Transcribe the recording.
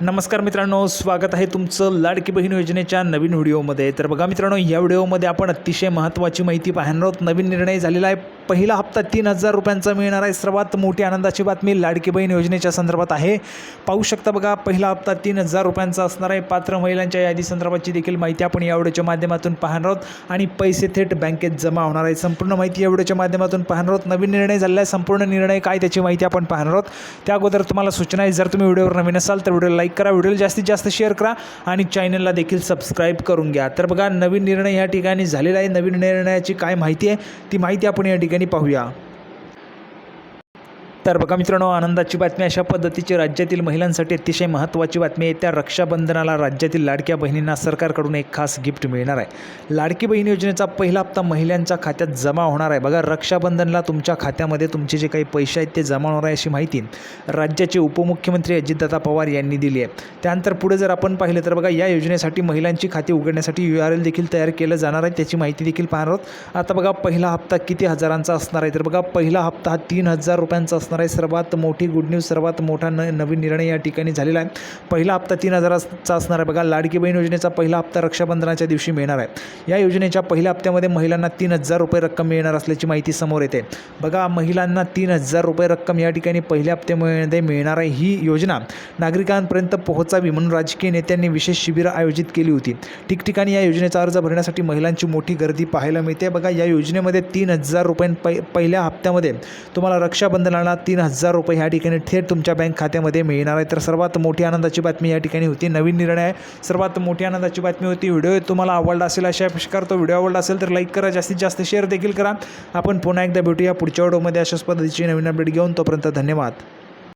नमस्कार मित्रांनो स्वागत आहे तुमचं लाडकी बहीण योजनेच्या नवीन व्हिडिओमध्ये. तर बघा मित्रांनो या व्हिडिओमध्ये आपण अतिशय महत्त्वाची माहिती पाहणार आहोत. नवीन निर्णय झालेला आहे. पहिला हप्ता तीन हजार रुपयांचा मिळणार आहे. सर्वात मोठी आनंदाची बातमी लाडकी बहीण योजनेच्या संदर्भात आहे. पाहू शकता बघा पहिला हप्ता तीन हजार रुपयांचा असणार आहे. पात्र महिलांच्या यादी संदर्भाची देखील माहिती आपण या व्हिडिओच्या माध्यमातून पाहणार आहोत. आणि पैसे थेट बँकेत जमा होणार आहे. संपूर्ण माहिती या व्हिडिओच्या माध्यमातून पाहणार आहोत. नवीन निर्णय झालेला आहे. संपूर्ण निर्णय काय त्याची माहिती आपण पाहणार आहोत. त्या अगोदर तुम्हाला सूचना आहे. जर तुम्ही व्हिडिओवर नवीन असाल तर व्हिडिओ लाईक करा व्हिडिओला जास्तीत जास्त शेअर करा आणि चॅनलला देखील सबस्क्राईब करून घ्या. तर बघा नवीन निर्णय या ठिकाणी झालेला आहे. नवीन निर्णयाची काय माहिती आहे ती माहिती आपण या ठिकाणी पाहूया. तर बघा मित्रांनो आनंदाची बातमी अशा पद्धतीची राज्यातील महिलांसाठी अतिशय महत्त्वाची बातमी आहे. त्या रक्षाबंधनाला राज्यातील लाडक्या बहिणींना सरकारकडून एक खास गिफ्ट मिळणार आहे. लाडकी बहीण योजनेचा पहिला हप्ता महिलांच्या खात्यात जमा होणार आहे. बघा रक्षाबंधनला तुमच्या खात्यामध्ये तुमचे जे काही पैसे आहेत ते जमा होणार आहे अशी माहिती राज्याचे उपमुख्यमंत्री अजितदादा पवार यांनी दिली आहे. त्यानंतर पुढे जर आपण पाहिलं तर बघा या योजनेसाठी महिलांची खाती उघडण्यासाठी यू आर एल देखील तयार केलं जाणार आहे. त्याची माहिती देखील पाहणार आहोत. आता बघा पहिला हप्ता किती हजारांचा असणार आहे? तर बघा पहिला हप्ता हा तीन हजार रुपयांचा असणार आहे. सर्वात मोठी गुड न्यूज सर्वात मोठा न नवीन निर्णय या ठिकाणी झालेला आहे. पहिला हप्ता तीन हजाराचा असणार आहे. बघा लाडकी बहीण योजनेचा पहिला हप्ता रक्षाबंधनाच्या दिवशी मिळणार आहे. या योजनेच्या पहिल्या हप्त्यामध्ये महिलांना तीन हजार रुपये रक्कम मिळणार असल्याची माहिती समोर येते. बघा महिलांना तीन हजार रुपये रक्कम या ठिकाणी पहिल्या हप्त्यामध्ये मिळणार आहे. ही योजना नागरिकांपर्यंत पोहोचावी म्हणून राजकीय नेत्यांनी विशेष शिबिरं आयोजित केली होती. ठिकठिकाणी या योजनेचा अर्ज भरण्यासाठी महिलांची मोठी गर्दी पाहायला मिळते. बघा या योजनेमध्ये तीन हजार रुपये पै पहिल्या हप्त्यामध्ये तुम्हाला रक्षाबंधनाला तीन हजार रुपये ह्या ठिकाणी थेट तुमच्या बँक खात्यामध्ये मिळणार आहे. तर सर्वात मोठी आनंदाची बातमी या ठिकाणी होती. नवीन निर्णय आहे. सर्वात मोठी आनंदाची बातमी होती. व्हिडिओ तुम्हाला आवडला असेल अशा अपेक्षा करतो व्हिडिओ आवडला असेल तर लाईक करा. जास्तीत जास्त शेअर देखील करा. आपण पुन्हा एकदा भेटूया पुढच्या व्हिडिओमध्ये. अशाच पद्धतीची नवीन अपडेट घेऊन तोपर्यंत धन्यवाद.